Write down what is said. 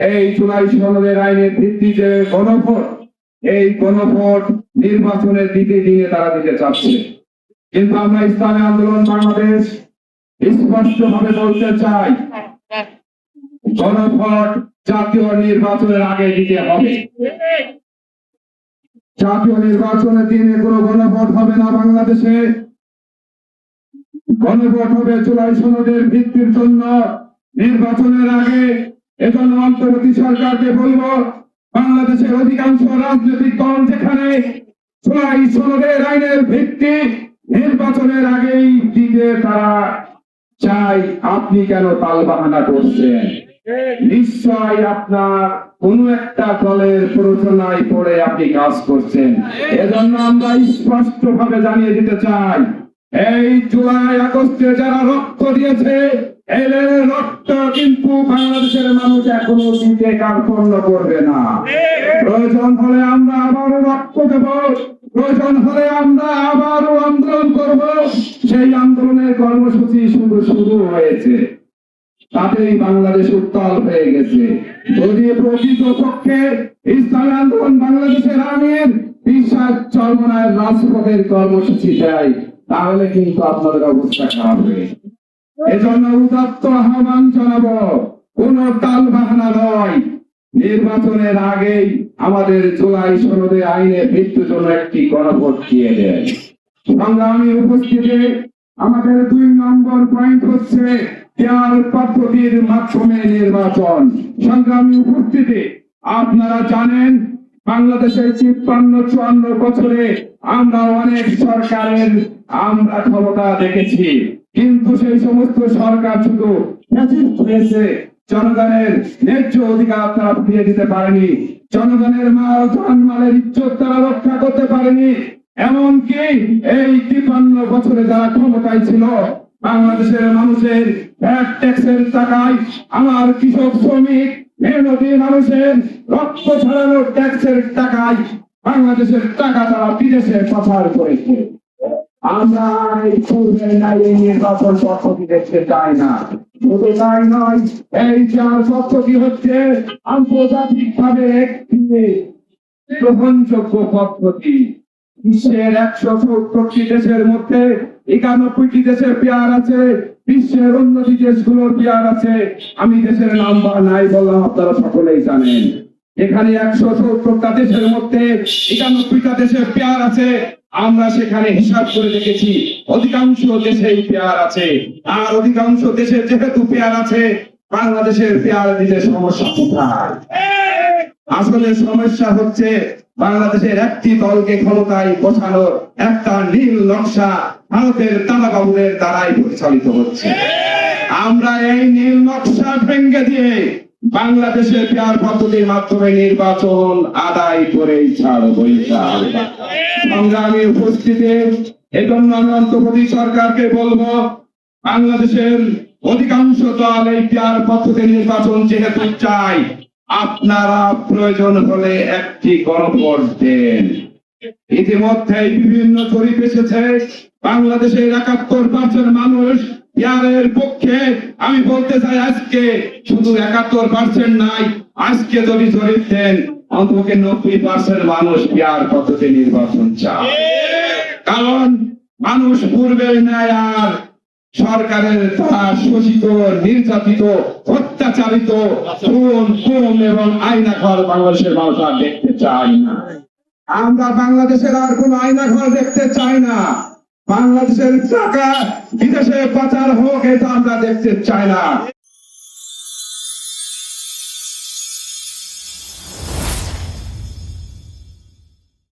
এই জুলাই সনদের আইনের ভিত্তিতে গণভোট, এই গণভোট নির্বাচনের দিকে দিনে তারা দিতে চাচ্ছে। কিন্তু আমরা ইসলামী আন্দোলন বাংলাদেশ স্পষ্ট ভাবে বলতে চাই, গণভোট জাতীয় নির্বাচনের আগে দিতে হবে। জাতীয় নির্বাচনের দিনে কোনো গণভোট হবে না বাংলাদেশে। গণভোট হবে জুলাই সনদের ভিত্তির জন্য। নির্বাচনের আগে এজন্য অন্তর্বর্তী সরকারকে বলব, বাংলাদেশের অধিকাংশ রাজনৈতিক দল যেখানে জুলাই সনদের আইনের ভিত্তি, নির্বাচনের আগেই দিতে তারা চাই আপনি কেন তালবাহানা করছেন? নিশ্চয় আপনার কোন একটা দলের প্ররোচনায় পড়ে আপনি কাজ করছেন। এজন্য আমরা স্পষ্ট ভাবে জানিয়ে দিতে চাই, এই জুলাই আগস্টে যারা রক্ত দিয়েছে প্রয়োজন হলে আমরা আবারও আন্দোলন করব। সেই আন্দোলনের কর্মসূচি শুধু শুরু হয়েছে। তাতেই বাংলাদেশ উত্তাল হয়ে গেছে। যদি প্রকৃত পক্ষে ইসলামী আন্দোলন বাংলাদেশের আমির, বিশ্বাস চর্মনায় রাজপথের কর্মসূচি দেয়, তাহলে কিন্তু আপনাদের অবস্থা খারাপ হয়ে এজন্য উদাত্ত আহ্বান জানাব, কোন তাল বাহানা নয়। নির্বাচনের আগেই আমাদের জুলাই সনদে আইনে মৃত্যুর জন্য একটি গণভোট দিয়ে দেয় সংগ্রামী উপস্থিতি, আমাদের দুই নম্বর পয়েন্ট হচ্ছে পেয়ার পদ্ধতির মাধ্যমে নির্বাচন। সংগ্রামী উপস্থিতি, আপনারা জানেন, বাংলাদেশের তিপ্পান্ন, চুয়ান্ন বছরে আমরা অনেক সরকারের আমরা ক্ষমতা দেখেছি। কিন্তু সেই সমস্ত সরকার শুধু হয়েছে জনগণের ন্যায্য অধিকার তারা ফিরিয়ে দিতে পারেনি। জনগণের মাল মালের ইজ্জত তারা রক্ষা করতে পারেনি। এমনকি এই তিপ্পান্ন বছরে যারা ক্ষমতায় ছিল বাংলাদেশের মানুষের ট্যাক্সের টাকায় আমার কৃষক শ্রমিক মেহনতি মানুষের রক্ত ছড়ানোর ট্যাক্সের টাকায় বাংলাদেশের টাকা তারা বিদেশে পাচার করেছে। আমরা এই পূর্বের নাই নির্বাচন পদ্ধতি দেখতে চাই না। শুধু তাই নয়, এই চার পদ্ধতি হচ্ছে আন্তর্জাতিক ভাবে গ্রহণযোগ্য পদ্ধতি। বিশ্বের একশো সত্তরটি দেশের মধ্যে একানব্বইটি দেশের পেয়ার আছে, বিশ্বের উন্নতি দেশগুলোর পেয়ার আছে। আমি দেশের নাম্বার নাই বললাম, আপনারা সকলেই জানেন। এখানে একশো সত্তরটা দেশের মধ্যে একানব্বইটা দেশের পেয়ার আছে, আমরা সেখানে হিসাব করে দেখেছি, অধিকাংশ দেশেই পেয়ার আছে। আর অধিকাংশ দেশে যেহেতু পেয়ার আছে, বাংলাদেশের পেয়ার দিতে সমস্যা কোথায়? আসলে সমস্যা হচ্ছে বাংলাদেশের একটি দলকে ক্ষমতায় বসানোর একটা নীল নকশা ভারতের তালাবাবুদের দ্বারাই পরিচালিত হচ্ছে আমরা এই নীল নকশা ভেঙ্গে দিয়ে বাংলাদেশের পেয়ার পদ্ধতির মাধ্যমে নির্বাচন আদায় করেই ছাড়ব। সংগ্রামী উপস্থিতি, এজন্য আমি অন্তর্বর্তী সরকারকে বলব, বাংলাদেশের অধিকাংশ দল এই পেয়ার পদ্ধতির নির্বাচন যেহেতু চাই আপনারা প্রয়োজন হলে একটি গণভোট দেন। ইতিমধ্যে বিভিন্ন জরিপ এসেছে। বাংলাদেশের একাত্তর পার্সেন্ট মানুষ ইয়ারের পক্ষে। আমি বলতে চাই আজকে শুধু একাত্তর পার্সেন্ট নাই আজকে যদি জরিপ দেন অন্তত নব্বই পার্সেন্ট মানুষ পেয়ার পদ্ধতি নির্বাচন চায়। কারণ মানুষ পূর্বের ন্যায় আর সরকারের দ্বারা শোষিত, নির্যাতিত, অত্যাচারিত, খুন খুন এবং আয়নাঘর বাংলাদেশের মানুষ আর দেখতে চাই না। আমরা বাংলাদেশের আর কোন আয়না ঘর দেখতে চাই না। বাংলাদেশের টাকা বিদেশে পাচার হোক, এটা আমরা দেখতে চাই না।